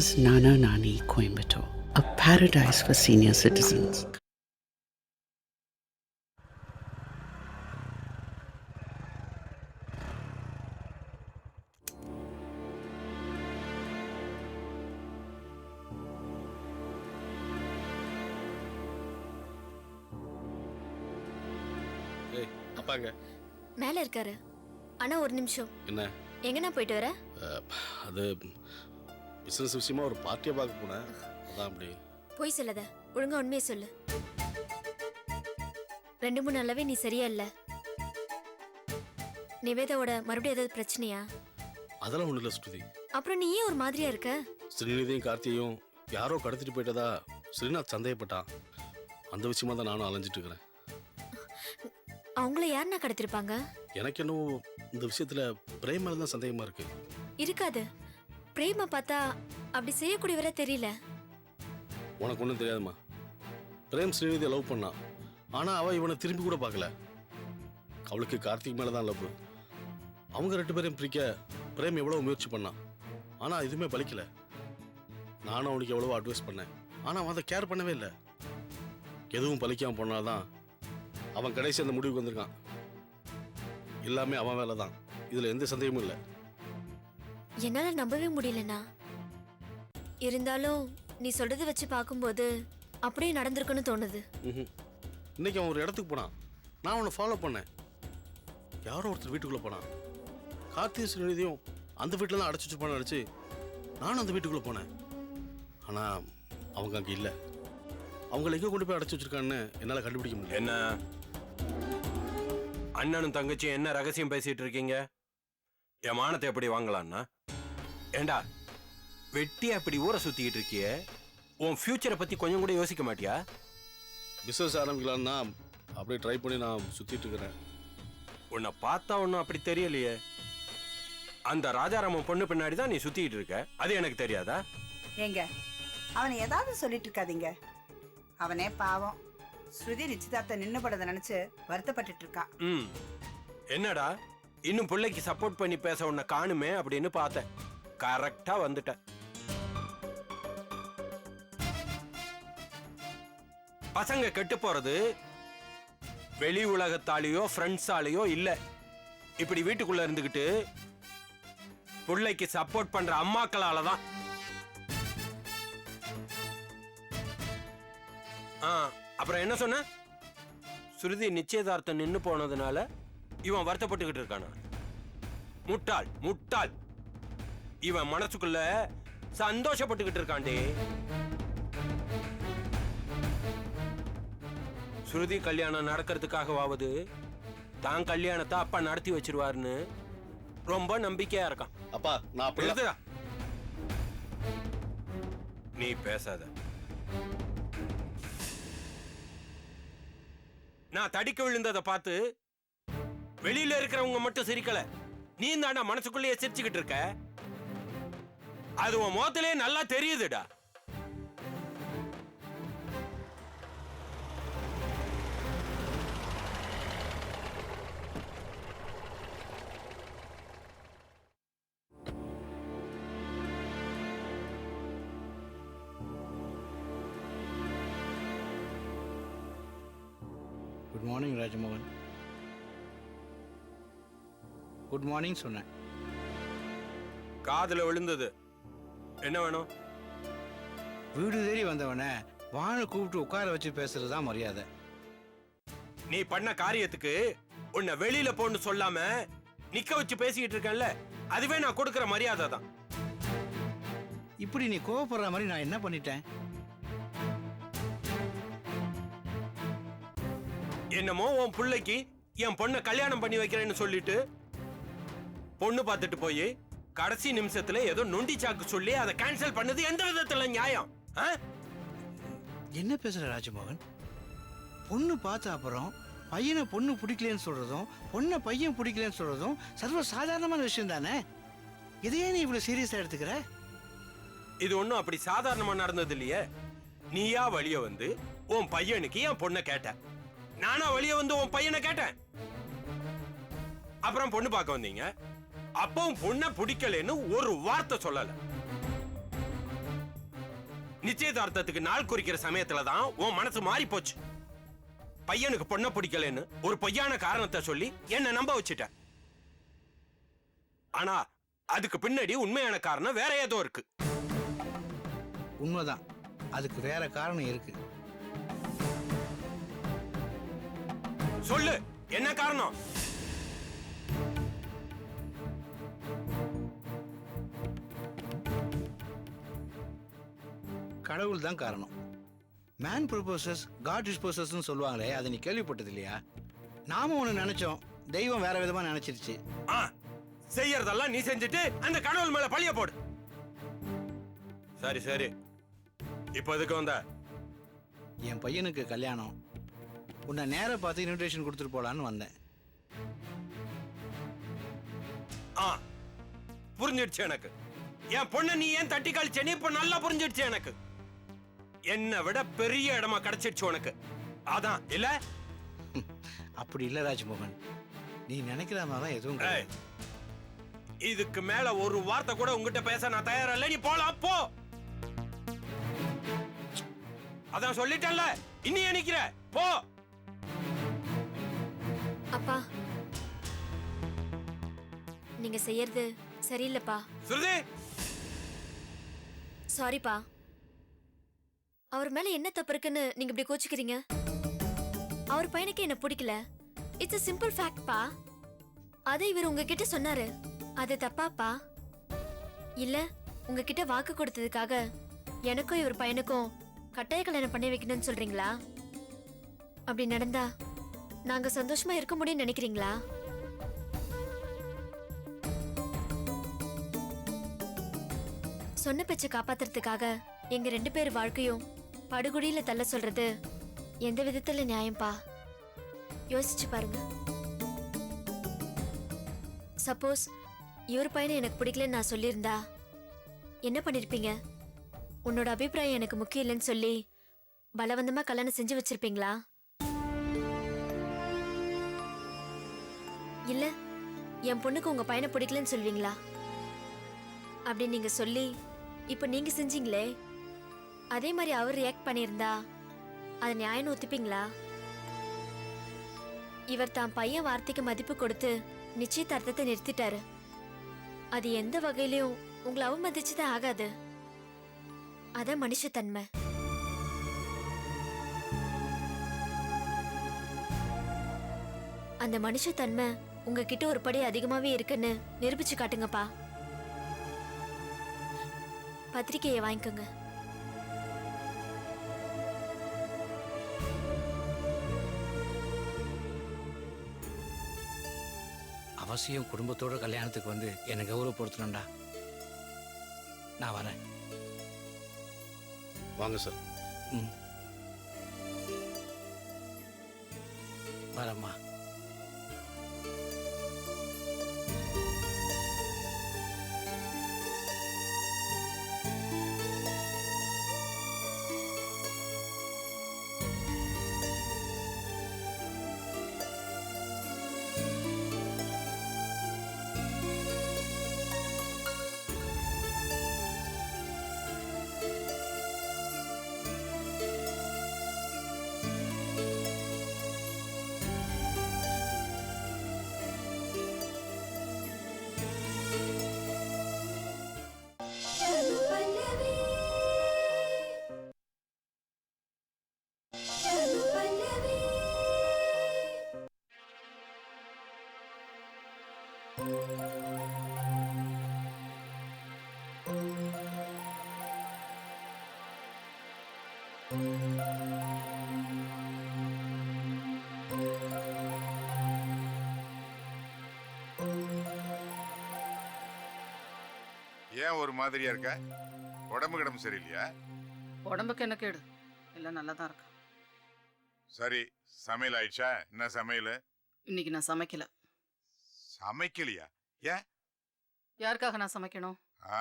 Mama's Nana Nani Coimbatore, a paradise for senior citizens. அப்பாங்க மேல இருக்காரு ஆனா ஒரு நிமிஷம் என்ன எங்கண்ணா போயிட்டு வர அது பிஸ்னஸ் விஷயமா ஒரு பார்ட்டியை பார்க்க போனேன். அதான் அப்படி. போய் சொல்லாத. ஒழுங்கா உண்மையை சொல்லு. ரெண்டு மூணு நாளாவே நீ சரியா இல்ல. நிவேதாவோட மறுபடியும் ஏதாவது பிரச்சனையா? அதெல்லாம் ஒன்றும் இல்லை ஸ்ருதி. அப்புறம் நீ ஏன் ஒரு மாதிரியா இருக்க? ஸ்ரீநிதியும் கார்த்தியையும் யாரோ கடத்திட்டு போயிட்டதா ஸ்ரீநாத் சந்தேகப்பட்டான். அந்த விஷயமா தான் நானும் அலைஞ்சிட்டு இருக்கிறேன். அவங்கள யாருன்னா கடத்திருப்பாங்க? எனக்கு என்னவோ இந்த விஷயத்துல பிரேம் மேல தான் சந்தேகமா இருக்கு. இருக்காது. பிரேம பார்த்தா அப்படி செய்யக்கூடியவரா தெரியல. உனக்கு ஒன்றும் தெரியாதுமா பிரேம் ஸ்ரீநிதியை லவ் பண்ணான் ஆனால் அவள் இவனை திரும்பி கூட பார்க்கல. அவளுக்கு கார்த்திக் மேலே தான் லவ். அவங்க ரெண்டு பேரையும் பிரிக்க பிரேம் எவ்வளோ முயற்சி பண்ணான் ஆனால் எதுவுமே பலிக்கல. நானும் அவனுக்கு எவ்வளவோ அட்வைஸ் பண்ணேன். ஆனால் அவன் அதை கேர் பண்ணவே இல்லை. எதுவும் பலிக்காமல் போனாதான் அவன் கடைசி அந்த முடிவுக்கு வந்திருக்கான். எல்லாமே அவன் வேலை தான் இதில் எந்த சந்தேகமும் இல்லை. என்னால நம்பவே முடியலண்ணா. இருந்தாலும் நீ சொல்றத வச்சு பார்க்கும்போது அப்படியே நடந்திருக்குன்னு தோணுது. ம்ஹும். இன்னைக்கு அவன் ஒரு இடத்துக்கு போனான். நான் அவனை ஃபாலோ பண்ணேன். யாரோ ஒருத்தர் வீட்டுக்குள்ளே போனான். கார்த்திகை ஸ்ரீநிதியும் அந்த வீட்டில் தான் அடைச்சி வச்சுப்பான்னு நினச்சி நானும் அந்த வீட்டுக்குள்ளே போனேன். ஆனால் அவங்க அங்கே இல்லை. அவங்கள எங்கே கொண்டு போய் அடைச்சி வச்சிருக்கான்னு என்னால் கண்டுபிடிக்க முடியல. என்ன? அண்ணனும் தங்கச்சியும் என்ன ரகசியம் பேசிட்டு இருக்கீங்க? என் மானத்தை எப்படி வாங்கலான்னா ஏண்டா வெட்டி அப்படி ஊரை சுத்திக்கிட்டு இருக்கியே? உன் ஃபியூச்சரை பத்தி கொஞ்சம் கூட யோசிக்க மாட்டியா? பிஸ்னஸ் ஆரம்பிக்கலான்னா அப்படியே ட்ரை பண்ணி நான் சுற்றிட்டு இருக்கிறேன். உன்னை பார்த்தா ஒன்றும் அப்படி தெரியலையே. அந்த ராஜாராமன் பொண்ணு பின்னாடி தான் நீ சுத்திக்கிட்டு இருக்க. அது எனக்கு தெரியாதா? ஏங்க அவனை ஏதாவது சொல்லிட்டு இருக்காதீங்க. அவனே பாவம். ஸ்ருதி நிச்சயதார்த்தம் நின்னு படத்தை நினைச்சு வருத்தப்பட்டுட்டு இருக்கான். ம். என்னடா இன்னும் பிள்ளைக்கு சப்போர்ட் பண்ணி பேச உன்னை காணுமே அப்படின்னு பார்த்தேன். கரெக்டா வந்துட்ட பசங்க கெட்டு போறது வெளி உலகத்தாலேயோ ஃப்ரெண்ட்ஸாலேயோ இல்ல. இப்படி வீட்டுக்குள்ள இருந்துகிட்டு பிள்ளைக்கு சப்போர்ட் பண்ற அம்மாக்களால தான் ஆ அப்புறம் என்ன சொன்ன? சுருதி நிச்சயதார்த்தம் நின்னு போனதுனால இவன் வருத்தப்பட்டுக்கிட்டு இருக்கானா? முட்டாள் முட்டாள். இவன் மனசுக்குள்ள சந்தோஷப்பட்டுக்கிட்டு இருக்கான்டே. ஸ்ருதி கல்யாணம் நடக்கிறதுக்காகவாவது தான் கல்யாணத்தை அப்பா நடத்தி வச்சிருவாருன்னு ரொம்ப நம்பிக்கையா இருக்கான். அப்பா நான் எழுதுடா. நீ பேசாத. நான் தடிக்க விழுந்ததை பார்த்து வெளியில இருக்கிறவங்க மட்டும் சிரிக்கல. நீ தாண்டா மனசுக்குள்ளேயே சிரிச்சுக்கிட்டு இருக்க. அது உன் முகத்திலே நல்லா தெரியுதுடா. Good morning Rajamohan good morning சொன்னேன். காதுல விழுந்தது. என்ன வேணும்? வீடு தேடி வந்தவனை வானை கூப்பிட்டு உட்கார வச்சு பேசுறது தான் மரியாதை. நீ பண்ண காரியத்துக்கு உன்னை வெளியில போன்னு சொல்லாம நிக்க வச்சு பேசிக்கிட்டு இருக்கேன்ல அதுவே நான் கொடுக்கிற மரியாதை தான் இப்படி நீ கோவப்படுற மாதிரி நான் என்ன பண்ணிட்டேன்? என்னமோ உன் பிள்ளைக்கு என் பொண்ணை கல்யாணம் பண்ணி வைக்கிறேன்னு சொல்லிட்டு பொண்ணு பார்த்துட்டு போய் கடைசி நிமிஷத்துல ஏதோ நொண்டி சாக்கு சொல்லி அதை கேன்சல் பண்ணது எந்த விதத்துல நியாயம்? என்ன பேசுற ராஜமோகன்? பொண்ணு பார்த்த அப்புறம் பையனை பொண்ணு பிடிக்கலன்னு சொல்றதும் பொண்ணை பையன் பிடிக்கலன்னு சொல்றதும் சர்வ சாதாரணமான விஷயம் தானே? இதையே நீ இவ்வளவு சீரியஸா எடுத்துக்கிற? இது ஒண்ணும் அப்படி சாதாரணமா நடந்தது இல்லையே. நீயா வழிய வந்து உன் பையனுக்கு என் பொண்ணை கேட்ட. நானா வழிய வந்து உன் பையனை கேட்டேன். அப்புறம் பொண்ணு பார்க்க வந்தீங்க. அப்பவும் பொண்ணை பிடிக்கலன்னு ஒரு வார்த்தை சொல்லல. நிச்சயதார்த்தத்துக்கு நாள் குறிக்கிற சமயத்துல தான் உன் மனசு மாறி போச்சு. பையனுக்கு பொண்ணை பிடிக்கலன்னு ஒரு பொய்யான காரணத்தை சொல்லி என்ன நம்ப வச்சுட்ட. ஆனா அதுக்கு பின்னாடி உண்மையான காரணம் வேற ஏதோ இருக்கு. உண்மைதான். அதுக்கு வேற காரணம் இருக்கு. சொல்லு என்ன காரணம்? கடவுள் தான் காரணம் மேன் ப்ரொபோசஸ் காட் டிஸ்போசஸ்னு சொல்லுவாங்களே அதை நீ கேள்விப்பட்டது இல்லையா? நாம ஒன்று நினைச்சோம் தெய்வம் வேற விதமா நினைச்சிருச்சு. ஆ, செய்யறதெல்லாம் நீ செஞ்சுட்டு அந்த கடவுள் மேல பழிய போடு. சரி சரி. இப்போ எதுக்கு வந்த? என் பையனுக்கு கல்யாணம். உன்னை நேரா பார்த்து இன்விடேஷன் கொடுத்துட்டு போலான்னு வந்தேன். ஆ புரிஞ்சிடுச்சு எனக்கு. என் பொண்ணை நீ ஏன் தட்டி கழிச்ச நீ இப்ப நல்லா புரிஞ்சிடுச்சு எனக்கு. என்னை விட பெரிய இடமா கிடைச்சிடுச்சு உனக்கு. அதான் இல்ல? அப்படி இல்லை ராஜ்மோகன். நீ நினைக்கிற மாதிரி தான் எதுவும் கிடையாது. இதுக்கு மேல ஒரு வார்த்தை கூட உங்ககிட்ட பேச நான் தயாரா இல்ல நீ போலாம் போ. அதான் சொல்லிட்டேன்ல இன்னி நிக்கிற போ. அப்பா நீங்க செய்யறது சரியில்லைப்பா. சுருதி! சாரிப்பா அவர் மேல என்ன தப்பு இருக்குன்னு நீங்க இப்படி கோச்சுக்கிறீங்க? அவர் பையனுக்கு என்ன பிடிக்கல. இட்ஸ் அ சிம்பிள் ஃபேக்ட் பா. அதை இவர் உங்ககிட்ட சொன்னாரு. அது தப்பாப்பா இல்ல உங்ககிட்ட வாக்கு கொடுத்ததுக்காக எனக்கும் இவர் பையனுக்கும் கட்டாய கல்யாணம் பண்ணி வைக்கணும்னு சொல்றீங்களா? அப்படி நடந்தா நாங்க சந்தோஷமா இருக்க முடியும்னு நினைக்கிறீங்களா? சொன்ன பேச்சை காப்பாத்துறதுக்காக எங்க ரெண்டு பேர் வாழ்க்கையும் படுகுழியில தள்ள சொல்றது எந்த விதத்துல நியாயம்பா? யோசிச்சு பாருங்க. சப்போஸ் இவர் பையனை எனக்கு பிடிக்கலன்னு நான் சொல்லியிருந்தா என்ன பண்ணிருப்பீங்க? உன்னோட அபிப்பிராயம் எனக்கு முக்கியம் இல்லைன்னு சொல்லி பலவந்தமா கல்யாணம் செஞ்சு வச்சிருப்பீங்களா? இல்ல என் பொண்ணுக்கு உங்க பையனை பிடிக்கலன்னு சொல்வீங்களா? அப்படி நீங்க சொல்லி இப்ப நீங்க செஞ்சீங்களே அதே மாதிரி அவர் ரியாக்ட் பண்ணியிருந்தா அதை நியாயம்னு ஒத்துப்பீங்களா? இவர் தான் பையன் வார்த்தைக்கு மதிப்பு கொடுத்து நிச்சயதார்த்தத்தை நிறுத்திட்டாரு. அது எந்த வகையிலையும் உங்களை அவமதிச்சுதான் ஆகாது. அத மனுஷத்தன்மை. அந்த மனுஷத்தன்மை உங்ககிட்ட ஒரு படி அதிகமாவே இருக்குன்னு நிரூபிச்சு காட்டுங்கப்பா. பத்திரிக்கையை வாங்கிக்கோங்க. அவசியம் குடும்பத்தோட கல்யாணத்துக்கு வந்து என்னை கௌரவப்படுத்தணும்டா. நான் வரேன். வாங்க சார். ம். வரேம்மா. ஏன் ஒரு மாதிரியா இருக்க? உடம்பு கிடம்பு சரியில்லையா? உடம்புக்கு என்ன கேடு? எல்லாம் நல்லா தான் இருக்கு. சரி சமையல் ஆயிடுச்சா? என்ன சமையல்? இன்னைக்கு நான் சமைக்கல. சமைக்கலையா? ஏன்? யாருக்காக நான் சமைக்கணும்? ஆ,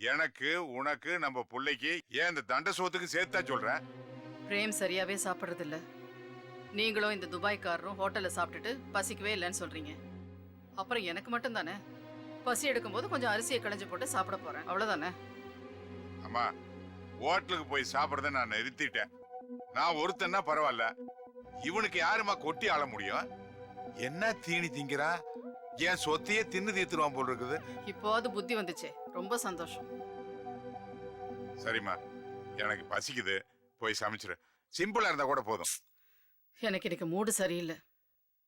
எனக்கு உனக்கு நம்ம பிள்ளைக்கு ஏன் இந்த தண்ட சோத்துக்கு சேர்த்தா சொல்றேன் பிரேம் சரியாவே சாப்பிடுறது இல்ல நீங்களும் இந்த துபாய்க்காரரும் ஹோட்டல்ல சாப்பிட்டுட்டு பசிக்கவே இல்லைன்னு சொல்றீங்க. அப்புறம் எனக்கு மட்டும் தானே பசி எடுக்கும்போது கொஞ்சம் அரிசியை களைஞ்சு போட்டு சாப்பிட போறேன். அவ்வளவுதானே? அம்மா ஹோட்டலுக்கு போய் சாப்பிடறத நான் நிறுத்திட்டேன். நான் ஒருத்தன்னா பரவாயில்ல. இவனுக்கு யாருமா கொட்டி ஆள முடியும்? என்ன தீனி திங்கிறா? என் சொத்தையே தின்னு தீர்த்துருவான் போல் இருக்குது. இப்போது புத்தி வந்துச்சே. ரொம்ப சந்தோஷம். சரிம்மா. எனக்கு பசிக்குது. போய் சமைச்சிரு. சிம்பிளா இருந்தா கூட போதும். எனக்கு இன்னைக்கு மூடு சரியில்லை.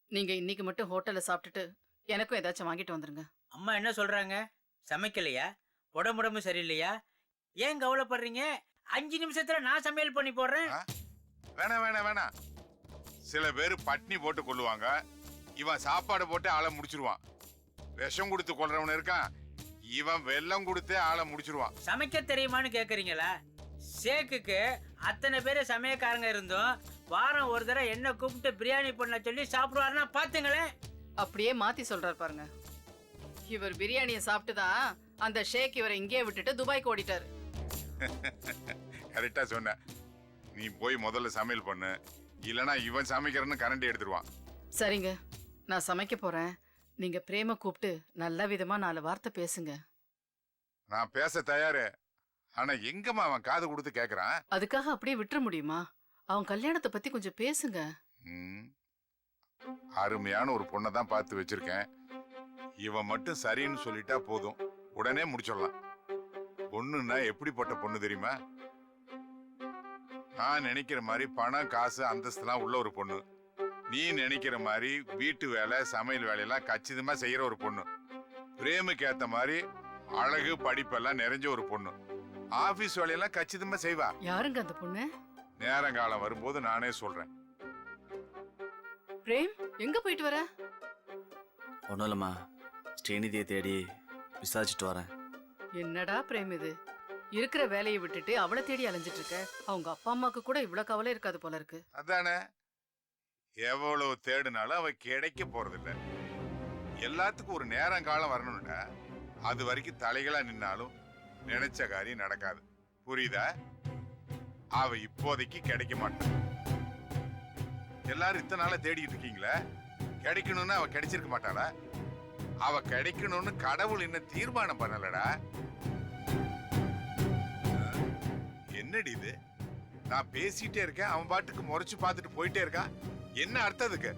நீங்க இன்னைக்கு மட்டும் ஹோட்டல்ல சாப்பிட்டுட்டு எனக்கும் ஏதாச்சும் வாங்கிட்டு வந்துருங்க. அம்மா என்ன சொல்றாங்க? சமைக்கலையா? உடம்புடம்பு சரியில்லையா? ஏன் கவலைப்படுறீங்க? அஞ்சு நிமிஷத்துல நான் சமையல் பண்ணி போடுறேன்? வேணாம் வேணாம் வேணாம் சில பேர் பட்னி போட்டு கொள்ளுவாங்க இவன் சாப்பாடு போட்டு ஆளை முடிச்சிருவான். விஷம் கொடுத்து கொள்றவன் இருக்கான். இவன் வெல்லம் கொடுத்தே ஆளை முடிச்சிருவான். சமைக்க தெரியுமான்னு கேக்குறீங்களா? சேக்குக்கு அத்தனை பேர் சமயக்காரங்க இருந்தும் வாரம் ஒரு தடவை என்ன கூப்பிட்டு பிரியாணி பண்ண சொல்லி சாப்பிடுவாருன்னா பாத்துங்களேன். அப்படியே மாத்தி சொல்றாரு பாருங்க. இவர் பிரியாணியை சாப்பிட்டு தான் அந்த ஷேக் இவரை இங்கேயே விட்டுட்டு துபாய்க்கு ஓடிட்டாரு. கரெக்டா சொன்ன. நீ போய் முதல்ல சமையல் பண்ணு. இல்லனா இவன் சமைக்கிறன்னு கரண்டி எடுத்துருவான். சரிங்க. நான் சமைக்க போறேன். நீங்க பிரேம கூப்பிட்டு நல்ல விதமா நாலு வார்த்தை பேசுங்க. நான் பேச தயாரு. ஆனா எங்கம்மா அவன் காது கொடுத்து கேக்குறான்? அதுக்காக அப்படியே விட்டுற முடியுமா? அவன் கல்யாணத்தை பத்தி கொஞ்சம் பேசுங்க. ம். அருமையான ஒரு பொண்ணை தான் பார்த்து வச்சிருக்கேன். இவன் மட்டும் சரின்னு சொல்லிட்டா போதும். உடனே முடிச்சிடலாம். பொண்ணுன்னா எப்படிப்பட்ட பொண்ணு தெரியுமா? நான் நினைக்கிற மாதிரி பணம் காசு அந்தஸ்துலாம் உள்ள ஒரு பொண்ணு. நீ நினைக்கிற மாதிரி வீட்டு வேலை சமையல் வேலையெல்லாம் கச்சிதமா செய்யற ஒரு பொண்ணு. பிரேமுக்கு ஏத்த மாதிரி அழகு படிப்பெல்லாம் நிறைஞ்ச ஒரு பொண்ணு. ஆபீஸ் வேலையெல்லாம் கச்சிதமா செய்வா. யாருங்க அந்த பொண்ணு? நேரங்காலம் வரும்போது நானே சொல்றேன். பிரேம் எங்க போயிட்டு வர? ஒன்றும் இல்லைம்மா. ஸ்ரீநிதியை தேடி விசாரிச்சுட்டு வரேன். என்னடா பிரேம் இது? இருக்கிற வேலையை விட்டுட்டு அவளை தேடி அலைஞ்சிட்டு இருக்க அவங்க அப்பா அம்மாக்கு கூட இவ்வளவு கவலை இருக்காது போல இருக்கு. அதானே? எவ்வளவு தேடினாலும் அவ கிடைக்க போறதில்ல. எல்லாத்துக்கும் ஒரு நேரம் காலம் வரணும்டா அது வரைக்கும் தலைகளா நின்னாலும் நினைச்ச காரியம் நடக்காது. புரியுதா? அவ இப்போதைக்கு கிடைக்க மாட்டான் எல்லாரும் இத்தனை நாளா தேடிக்கிட்டு இருக்கீங்களே? கிடைக்கணும்னு அவ கிடைச்சிருக்க மாட்டாளா? அவ கிடைக்கணும்னு கடவுள் இன்னும் தீர்மானம் பண்ணலடா. என்னடி இது? நான் பேசிட்டே இருக்கேன் அவன் பாட்டுக்கு முறைச்சு பார்த்துட்டு போயிட்டே இருக்கான். என்ன அர்த்தம் அதுக்கு?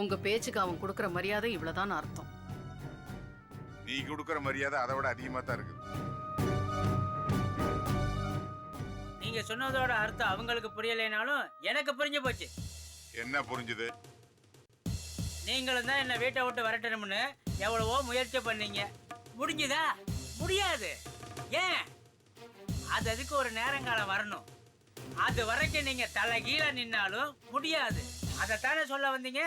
உங்க பேச்சுக்கு அவன் கொடுக்கற மரியாதை இவ்வளவுதான் அர்த்தம். நீ கொடுக்குற மரியாதை அதை விட அதிகமா தான் இருக்கு. நீங்க சொன்னதோட அர்த்தம் அவங்களுக்கு புரியலைனாலும் எனக்கு புரிஞ்சு போச்சு. என்ன புரிஞ்சுது? நீங்களும் தான் என்ன வீட்டை விட்டு வரட்டணும்னு எவ்வளவோ முயற்சி பண்ணீங்க. முடிஞ்சுதா? முடியாது. ஏன்? அது அதுக்கு ஒரு நேரங்காலம் வரணும். அது வரைக்கும் நீங்க தலை கீழே நின்னாலும் முடியாது. அதைத்தானே சொல்ல வந்தீங்க?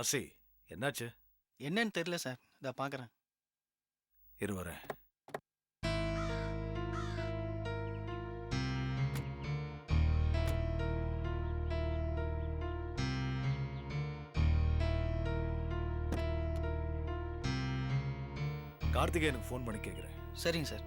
காசி என்னாச்சு? என்னன்னு தெரியல சார். இதை பார்க்குறேன் இரு வரேன். கார்த்திகேயனுக்கு ஃபோன் பண்ணி கேட்குறேன் சரிங்க சார்.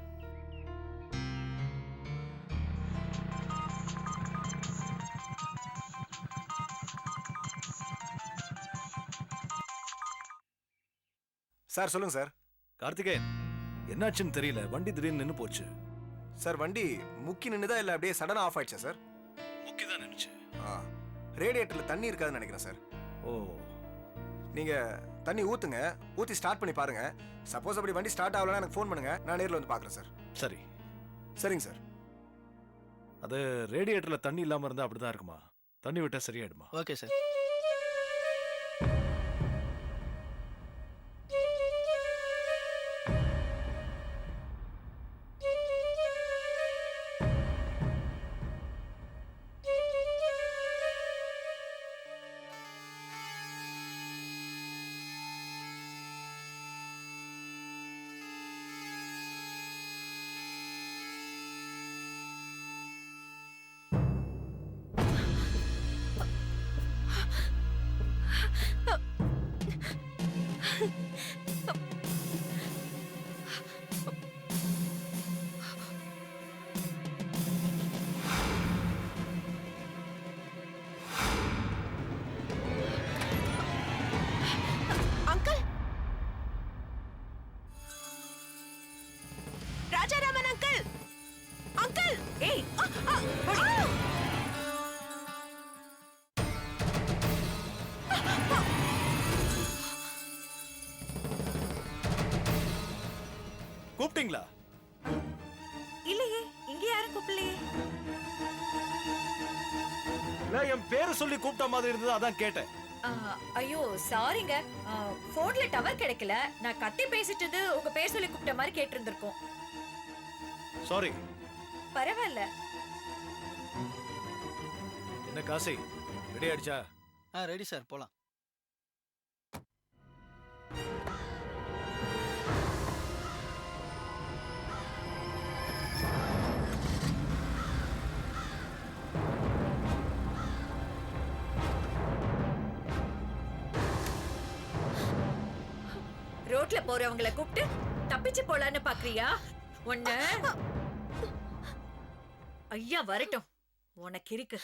சார் சொல்லுங்க சார். கார்த்திகேயன் என்னாச்சுன்னு தெரியல வண்டி திடீர்னு நின்று போச்சு. சார் வண்டி முக்கி நின்னுதா இல்ல அப்படியே சடனா ஆஃப் ஆயிடுச்சா சார்? முக்கி தான் நின்னுச்சு. ஆ ரேடியேட்டர்ல தண்ணி இருக்காதுன்னு நினைக்கிறேன் சார். ஓ. நீங்க தண்ணி ஊத்துங்க ஊத்தி ஸ்டார்ட் பண்ணி பாருங்க. சப்போஸ் அப்படி வண்டி ஸ்டார்ட் ஆகலன்னா எனக்கு ஃபோன் பண்ணுங்க நான் நேர்ல வந்து பார்க்கறேன் சார். சரி. சரிங்க சார். அது ரேடியேட்டர்ல தண்ணி இல்லாம இருந்தா அப்படிதான் இருக்குமா? தண்ணி விட்டா சரியாயிடுமா? ஓகே சார் பேரை சொல்லி கூப்பிட்ட மாதிரி இருந்தது அதான் கேட்டேன். ஐயோ சாரிங்க போன்ல டவர் கிடைக்கல. நான் கத்தி பேசிட்டது உங்க பேர் சொல்லி கூப்பிட்ட மாதிரி கேட்டிருந்திருக்கோம். சாரி பரவாயில்ல. என்ன காசி? ரெடி ஆயிடுச்சா? ஆ ரெடி சார் போலாம். ரோட்ல போறவங்கள கூப்பிட்டு தப்பிச்சு போலான்னு பாக்குறியா? ஒண்ணு. ஐயா வரட்டும். உனக்கு இருக்கு.